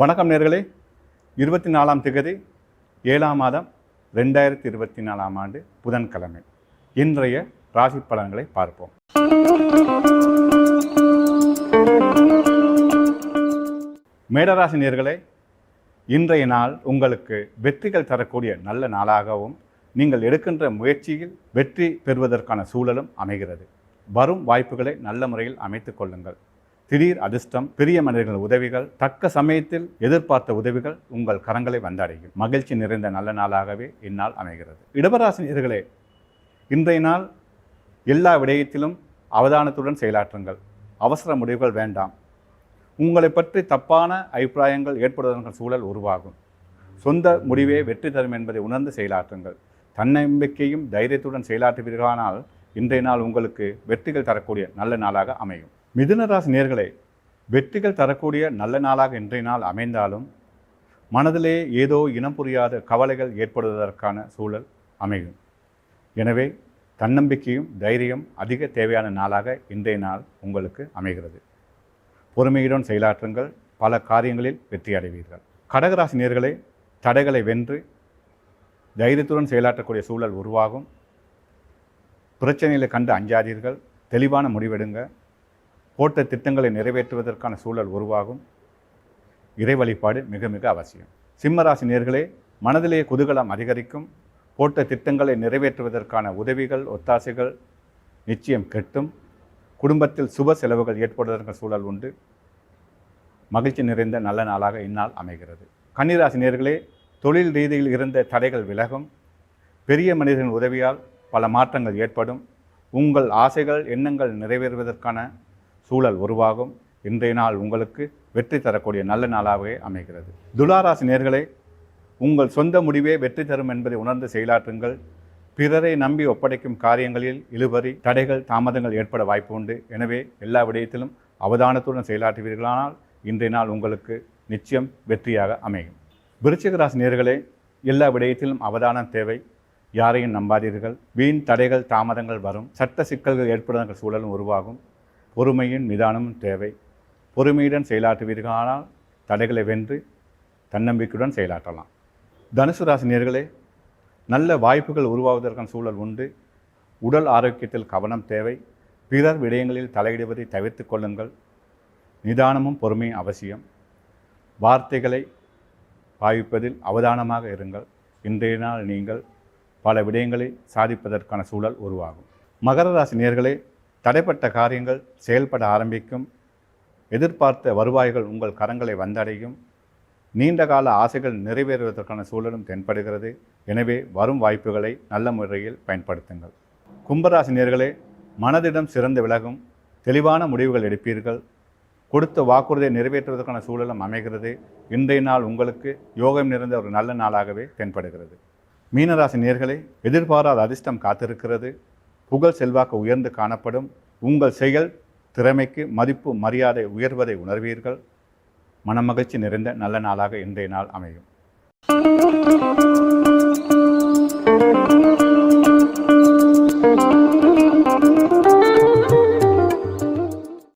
வணக்கம் நேர்களே. இருபத்தி நாலாம் திகதி ஏழாம் மாதம் ரெண்டாயிரத்தி இருபத்தி நாலாம் ஆண்டு புதன்கிழமை. இன்றைய ராசி பலன்களை பார்ப்போம். மேடராசி நேர்களே இன்றைய நாள் உங்களுக்கு வெற்றிகள் தரக்கூடிய நல்ல நாளாகவும் நீங்கள் எடுக்கின்ற முயற்சியில் வெற்றி பெறுவதற்கான சூழலும் அமைகிறது. வரும் வாய்ப்புகளை நல்ல முறையில் அமைத்துக் கொள்ளுங்கள். திடீர் அதிர்ஷ்டம் பெரிய மனிதர்கள் உதவிகள் தக்க சமயத்தில் எதிர்பார்த்த உதவிகள் உங்கள் கரங்களை வந்தடையும். மகிழ்ச்சி நிறைந்த நல்ல நாளாகவே இந்நாள் அமைகிறது. இடவராசினியர்களே இன்றைய நாள் எல்லா விடயத்திலும் அவதானத்துடன் செயலாற்றுங்கள். அவசர முடிவுகள் வேண்டாம். உங்களை பற்றி தப்பான அபிப்பிராயங்கள் ஏற்படுவதற்கான சூழல் உருவாகும். சொந்த முடிவே வெற்றி தரும் என்பதை உணர்ந்து செயலாற்றுங்கள். தன்னம்பிக்கையும் தைரியத்துடன் செயலாற்றுவீர்களானால் இன்றைய நாள் உங்களுக்கு வெற்றிகள் தரக்கூடிய நல்ல நாளாக அமையும். மிதுனராசி நேர்களே வெற்றிகள் தரக்கூடிய நல்ல நாளாக இன்றைய நாள் அமைந்தாலும் மனதிலே ஏதோ இனம் புரியாத கவலைகள் ஏற்படுவதற்கான சூழல் அமையும். எனவே தன்னம்பிக்கையும் தைரியம் அதிக தேவையான நாளாக இன்றைய நாள் உங்களுக்கு அமைகிறது. பொறுமையுடன் செயலாற்றுங்கள் பல காரியங்களில் வெற்றி அடைவீர்கள். கடகராசி நேர்களே தடைகளை வென்று தைரியத்துடன் செயலாற்றக்கூடிய சூழல் உருவாகும். பிரச்சனைகளை கண்டு அஞ்சாதீர்கள் தெளிவான முடிவெடுங்க. போட்ட திட்டங்களை நிறைவேற்றுவதற்கான சூழல் உருவாகும். இறை வழிபாடு மிக மிக அவசியம். சிம்மராசி நேர்களே மனதிலே குதூகலம் அதிகரிக்கும். போட்ட திட்டங்களை நிறைவேற்றுவதற்கான உதவிகள் ஒத்தாசைகள் நிச்சயம் கெட்டும். குடும்பத்தில் சுப செலவுகள் ஏற்படுவதற்கான சூழல் உண்டு. மகிழ்ச்சி நிறைந்த நல்ல நாளாக இந்நாள் அமைகிறது. கன்னிராசி நேர்களே தொழில் ரீதியில் இருந்த தடைகள் விலகும். பெரிய மனிதனின் உதவியால் பல மாற்றங்கள் ஏற்படும். உங்கள் ஆசைகள் எண்ணங்கள் நிறைவேறுவதற்கான சூழல் உருவாகும். இன்றைய நாள் உங்களுக்கு வெற்றி தரக்கூடிய நல்ல நாளாகவே அமைகிறது. துளாராசி நேர்களே உங்கள் சொந்த முடிவே வெற்றி தரும் என்பதை உணர்ந்து செயலாற்றுங்கள். பிறரை நம்பி ஒப்படைக்கும் காரியங்களில் இழுபறி தடைகள் தாமதங்கள் ஏற்பட வாய்ப்பு உண்டு. எனவே எல்லா விடயத்திலும் அவதானத்துடன் செயலாற்றுவீர்களானால் இன்றைய நாள் உங்களுக்கு நிச்சயம் வெற்றியாக அமையும். விருச்சிக ராசி நேர்களே எல்லா விடயத்திலும் அவதானம் தேவை. யாரையும் நம்பாதீர்கள். வீண் தடைகள் தாமதங்கள் வரும். சட்ட சிக்கல்கள் ஏற்படுவதற்கு சூழலும் உருவாகும். பொறுமையின் நிதானமும் தேவை. பொறுமையுடன் செயலாற்றுவீர்களானால் தடைகளை வென்று தன்னம்பிக்கையுடன் செயலாற்றலாம். தனுசு ராசினியர்களே நல்ல வாய்ப்புகள் உருவாவதற்கான சூழல் உண்டு. உடல் ஆரோக்கியத்தில் கவனம் தேவை. பிறர் விடயங்களில் தலையிடுவதை தவிர்த்து கொள்ளுங்கள். நிதானமும் பொறுமையும் அவசியம். வார்த்தைகளை பாவிப்பதில் அவதானமாக இருங்கள். இன்றைய நாள் நீங்கள் பல விடயங்களை சாதிப்பதற்கான சூழல் உருவாகும். மகர ராசி நேர்களே தடைப்பட்ட காரியங்கள் செயல்பட ஆரம்பிக்கும். எதிர்பார்த்த வருவாய்கள் உங்கள் கரங்களை வந்தடையும். நீண்டகால ஆசைகள் நிறைவேறுவதற்கான சூழலும் தென்படுகிறது. எனவே வரும் வாய்ப்புகளை நல்ல முறையில் பயன்படுத்துங்கள். கும்பராசினியர்களே மனதிடம் சிறந்து விலகும் தெளிவான முடிவுகள் எடுப்பீர்கள். கொடுத்த வாக்குறுதியை நிறைவேற்றுவதற்கான சூழலும் அமைகிறது. இன்றைய நாள் உங்களுக்கு யோகம் நிறைந்த ஒரு நல்ல நாளாகவே தென்படுகிறது. மீனராசி நேர்களே எதிர்பாராத அதிர்ஷ்டம் காத்திருக்கிறது. புகழ் செல்வாக்கு உயர்ந்து காணப்படும். உங்கள் செயல் திறமைக்கு மதிப்பு மரியாதை உயர்வதை உணர்வீர்கள். மனமகிழ்ச்சி நிறைந்த நல்ல நாளாக இன்றைய நாள் அமையும்.